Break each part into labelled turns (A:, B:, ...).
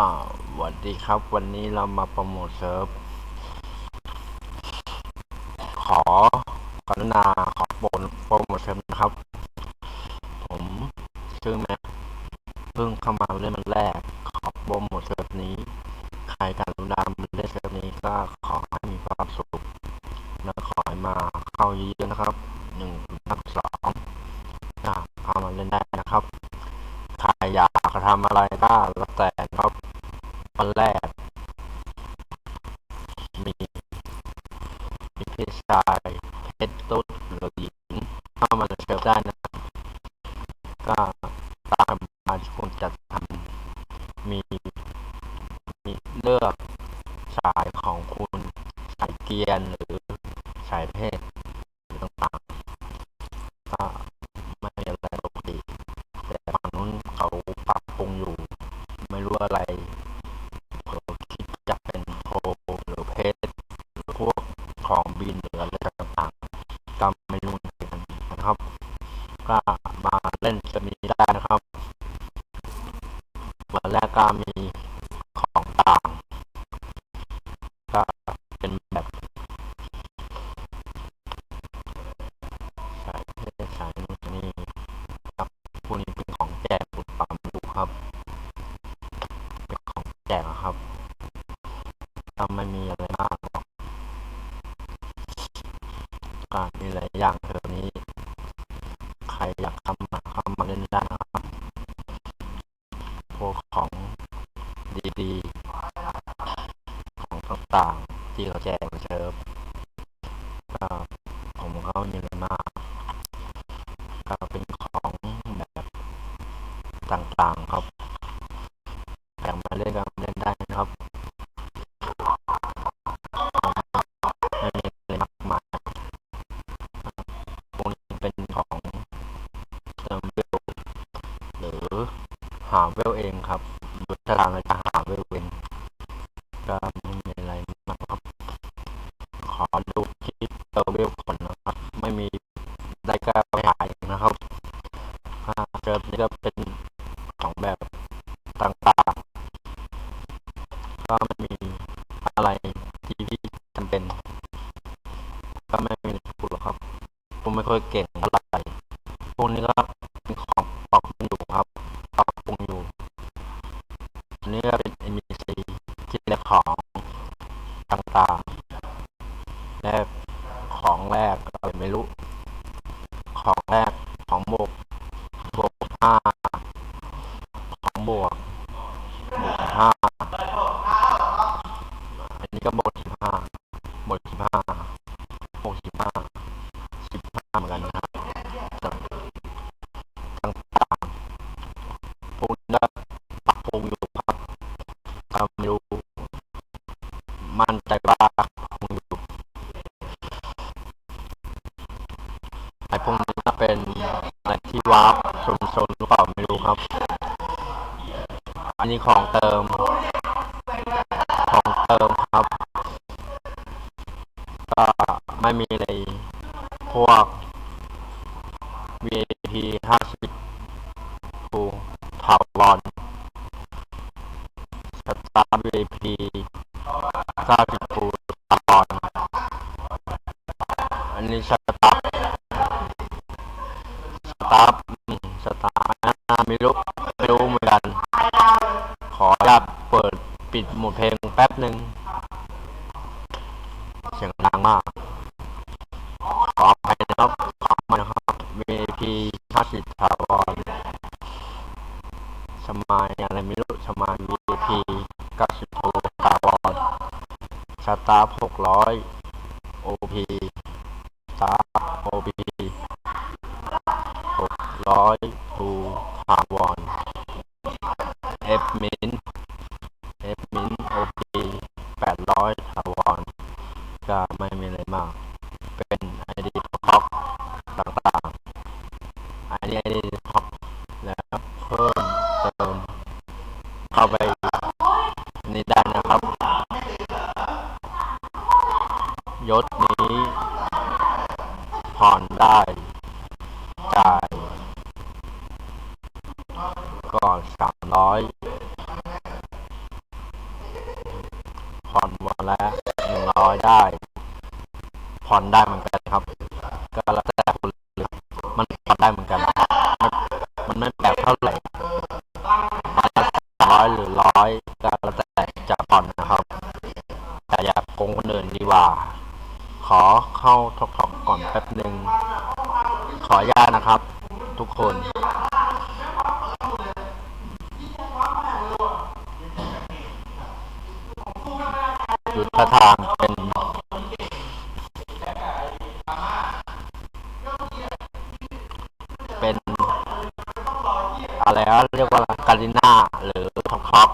A: อ่าสวัสดีครับ วันนี้เรามาโปรโมทเซิร์ฟ ขอกรุณาขอโปรโปรโมทเซิร์ฟนะครับ ผมชื่อแม็กเพิ่งเข้ามาเล่นมันแรก ขอโปรโมทเซิร์ฟนี้ ใครกรุณามาเล่นเซิร์ฟนี้ก็ขอให้มีความสุข และขอให้มาเข้าเยอะๆนะครับหนึ่งนักสองอ่าเข้ามาเล่นได้นะครับ ใครอยากทำอะไรก็แล้วแต่นะครับ วันแรก มีมีพี่ชาย เพชรตุ๊ดหรือหญิงเข้ามาเชิญได้นะครับก็ตามมาที่คุณจะทำมีมีเลือกสายของคุณสายเกียร์หรือสายเพศต่างๆก็ไม่มีอะไรปกติแต่ฝั่งนู้นเขาปรับปรุงอยู่ ไม่รู้อะไรเขาคิดจะเป็นโทรหรือเพศหรือพวกของบินหรืออะไรต่างๆก็ไม่รู้เหมือนกันนะครับ ก็มาเล่นจะมีได้นะครับ วัน แรกก็มีของต่างก็เป็นแบบสายเพศสายนู่นนี่ครับพวกนี้เป็นของแจกอุดปั๊มดูครับ เป็นของแจกครับก็ไม่มีอะไรมากหรอกก็มีหลายอย่างเทอมนี้ ใครอยากเข้ามาเข้ามาเล่นได้นะครับ พวกของดีๆ ของต่างๆ ที่เขาแจกมาเชิญก็ ผมก็ไม่มีอะไรมากก็เป็นของแบบต่างๆครับอยากมาเล่นก็มาเล่นได้นะครับไม่มีอะไรมากมายพวกนี้เป็นของเติมเวลหรือหาเวลเองครับดูตารางเราจะหาเวลเองก็ไม่มีอะไรมากครับ ขอดูคลิปเติมเวลก่อนนะครับ ไม่มีได้ก็ไปหาเองนะครับอ่าเจอนี่ก็เป็นของแบบต่างๆ ก็ไม่มีอะไรที่พี่จำเป็น ก็ไม่มีอะไรพูดหรอกครับ ผมไม่ ค่อยเก่งอะไรพวกนี้ก็เป็นของปรับปรุงอยู่ครับปรับปรุงอยู่อันนี้ก็เป็น NPC ที่ได้ของต่างๆและของแรกอะไรไม่รู้ ของแรกของบวกบวกห้าของบวกบวกห้าอันนี้ก็บวกสิบห้าบวกสิบห้าบวกสิบห้าสิบห้า เหมือนกันนะครับต่างๆพวกนี้ก็ปรับปรุงอยู่ครับก็ไม่รู้มั่นใจว่าปรับปรุงอยู่ไอพวกนี้ก็เป็นอะไรที่วาร์ปชนชนหรือเปล่าไม่รู้ครับ อันนี้ของเติม ของเติมครับ ก็ไม่มีอะไรพวก VIP 50คูถาวร สตาร์ VIP 90คูถาาร์600 OP สตาร์ OP หกร้อยทูถาวรเอฟมินเอฟมินโอพีแปดร้อยถาวรก็ไม่มีอะไรมาก เป็นไอดีพ็อกต่างๆไอดีไอดีพ็อกแล้วเพิ่มเติมเข้าไปนี่ได้นะครับ ยศนี้ผ่อนได้ จ่ายก่อนสามร้อย ได้ ผ่อนได้เหมือนกันครับ ก็แล้วแต่คุณเลยมันผ่อนได้เหมือนกัน มันไม่แปลกเท่าไหร่ร้อยหรือร้อยก็แล้วแต่จะผ่อนนะครับ แต่อย่าโกงคนอื่นดีกว่า ขอเข้าทอกทอกก่อนแป๊บหนึ่งขออนุญาตนะครับ ทุกคน จุด ท่าทางเป็นเป็นอะไรอะเรียกว่าการิน่าหรือท็อกท็อก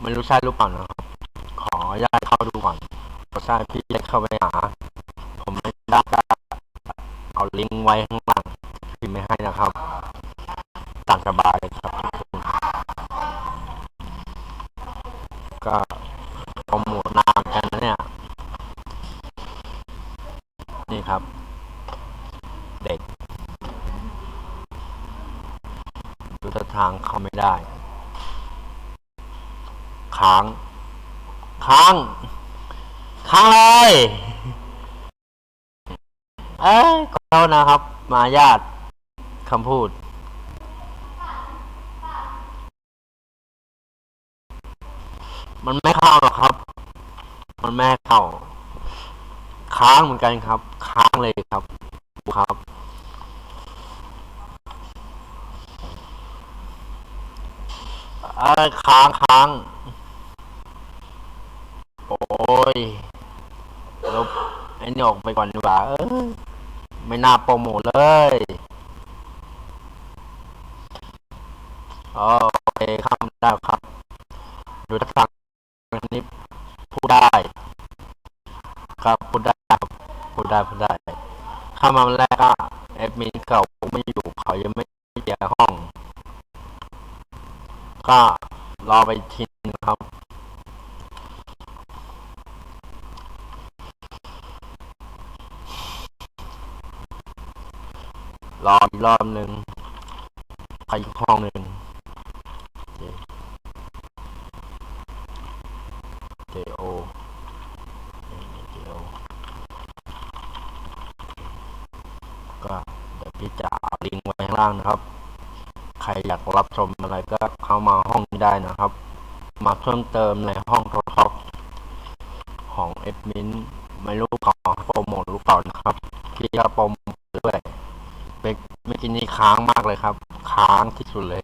A: ไม่รู้ใช่หรือเปล่านะครับขออนุญาตเข้าดูก่อนขอใช่พี่เล็กเข้าไปหา ผมไม่ได้เอาลิงก์ไว้ข้างล่างพิมพ์ไม่ให้นะครับตามสบายเลยครับทุกคนก็โปรโมทนานกันนะเนี่ย นี่ครับ เด็ก ดูท่าทางเข้า ได้ ค้าง ค้าง ค้างเลยเอ้ยเขอโทษนะครับ มาญาติคำพูด มันไม่เข้าหรอกครับ มันไม่เข้า ค้างเหมือนกันครับ ค้างเลยครับดูครับ อ้ค้างค้างโอ้ยลบไอ้นี่ออกไปก่อนดีกว่าเออไม่น่าโปรโมทเลยอ๋อโอเคครับได้ครับ ดูทักษะนี้พูดได้ ครับพูดได้พูดได้พูดได้ ข้ามาแรกก็แอดมินเก่าไม่อยู่เขายังไม่เกียร์ห้อง ก็รอไปทีนึงครับ รออีกรอบหนึ่งไปอีกห้องหนึ่งเจโอเจโอก็เดี๋ยวพี่จะเอาลิงก์ไว้ข้างล่างนะครับ ใครอยากรับชมอะไรก็เข้ามาห้องนี้ได้นะครับ มาเพิ่มเติมในห้องโทรท็อกของเอดมินไม่รู้ขอโปรโมทหรือเปล่านะครับพี่ก็โปรโมทด้วยเมื่อเมื่อกี้นี้ค้างมากเลยครับ ค้างที่สุดเลย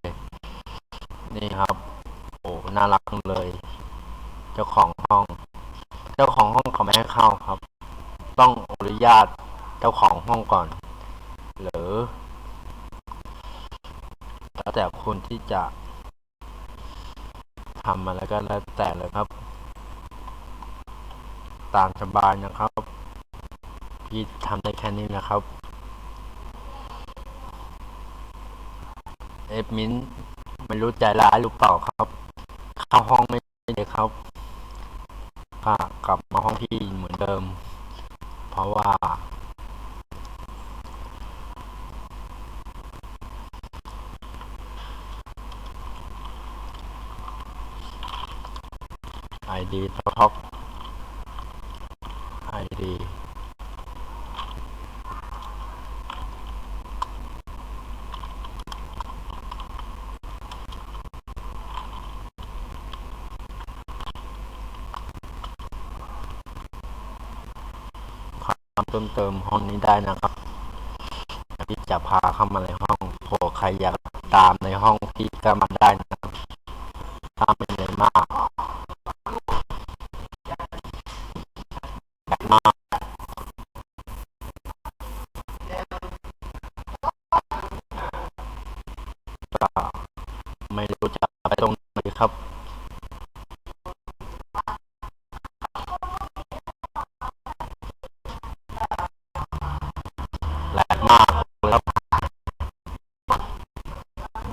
A: นี่ครับ โอ้น่ารักจังเลย เจ้าของห้อง เจ้าของห้องเขาไม่ให้เข้าครับ ต้องอนุญาตเจ้าของห้องก่อน หรือ แล้วแต่คนที่จะทำอะไรก็แล้วแต่เลยครับ ตามสบายนะครับ พี่ทำได้แค่นี้นะครับเอฟมินไม่รู้ใจร้ายหรือเปล่าครับ เข้าห้องไม่ได้เลยครับกลับมาห้องพี่เหมือนเดิม เพราะว่า ID ท็อก ID ความเติมเติมห้องนี้ได้นะครับพี่จะพาเข้ามาในห้องโผล่ใครอยากตามในห้องพี่ก็มาได้นะครับถ้าเป็นเลยมาก็ไม่รู้จะไปตรงไหนครับแหลกมากเลยครับ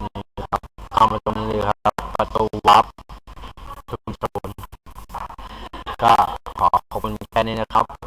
A: นี่ครับเข้ามาตรงนี้เลยครับ ประตูวับชุมชนก็ขอขอบคุณแค่นี้นะครับ